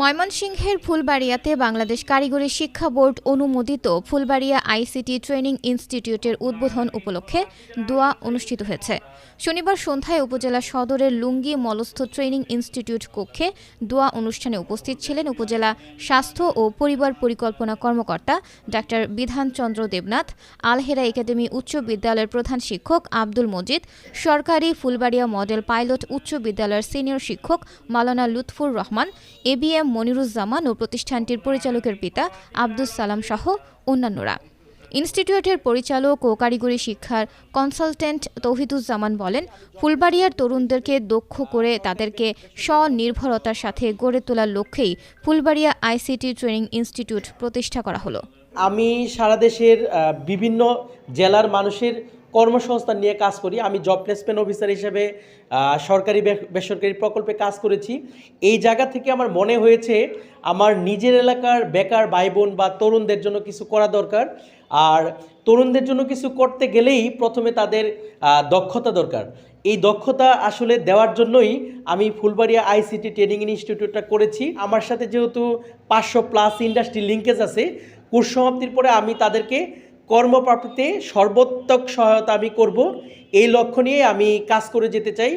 ময়মনসিংহের ফুলবাড়িয়াতে বাংলাদেশ কারিগরি শিক্ষা বোর্ড অনুমোদিত ফুলবাড়িয়া আইসিটি ট্রেনিং ইনস্টিটিউটের উদ্বোধন উপলক্ষে দোয়া অনুষ্ঠিত হয়েছে। শনিবার সন্ধ্যায় উপজেলা সদরের লুঙ্গি মলস্থ ট্রেনিং ইনস্টিটিউট কক্ষে দোয়া অনুষ্ঠানে উপস্থিত ছিলেন উপজেলা স্বাস্থ্য ও পরিবার পরিকল্পনা কর্মকর্তা ডাক্তার বিধানচন্দ্র দেবনাথ, আলহেরা একাডেমি উচ্চ বিদ্যালয়ের প্রধান শিক্ষক আব্দুল মজিদ, সরকারি ফুলবাড়িয়া মডেল পাইলট উচ্চ বিদ্যালয়ের সিনিয়র শিক্ষক মালানা লুৎফুর রহমান এবিএম মনিরুজ্জামান ও প্রতিষ্ঠানটির পরিচালকের পিতা আব্দুস সালাম সহ অন্যান্যরা। ইনস্টিটিউটের পরিচালক ও কারিগরি শিক্ষার কনসালটেন্ট তৌহিদুজ্জামান বলেন, ফুলবাড়িয়ার তরুণদেরকে দক্ষ করে তাদেরকে স্বনির্ভরতার সাথে গড়ে তোলার লক্ষ্যেই ফুলবাড়িয়া আইসিটি ট্রেনিং ইনস্টিটিউট প্রতিষ্ঠা করা হলো। আমি সারা দেশের বিভিন্ন জেলার মানুষের কর্মসংস্থান নিয়ে কাজ করি। আমি জব প্লেসমেন্ট অফিসার হিসেবে সরকারি বেসরকারি প্রকল্পে কাজ করেছি। এই জায়গা থেকে আমার মনে হয়েছে, আমার নিজের এলাকার বেকার ভাই বোন বা তরুণদের জন্য কিছু করা দরকার। আর তরুণদের জন্য কিছু করতে গেলেই প্রথমে তাদের দক্ষতা দরকার। এই দক্ষতা আসলে দেওয়ার জন্যই আমি ফুলবাড়িয়া আইসিটি ট্রেনিং ইনস্টিটিউটটা করেছি। আমার সাথে যেহেতু পাঁচশো প্লাস ইন্ডাস্ট্রি লিঙ্কেজ আছে, কোর্স সমাপ্তির পরে আমি তাদেরকে কর্মপ্রাপ্তিতে সর্বোত্তক সহায়তা আমি করব। এই লক্ষ্য নিয়ে আমি কাজ করে যেতে চাই।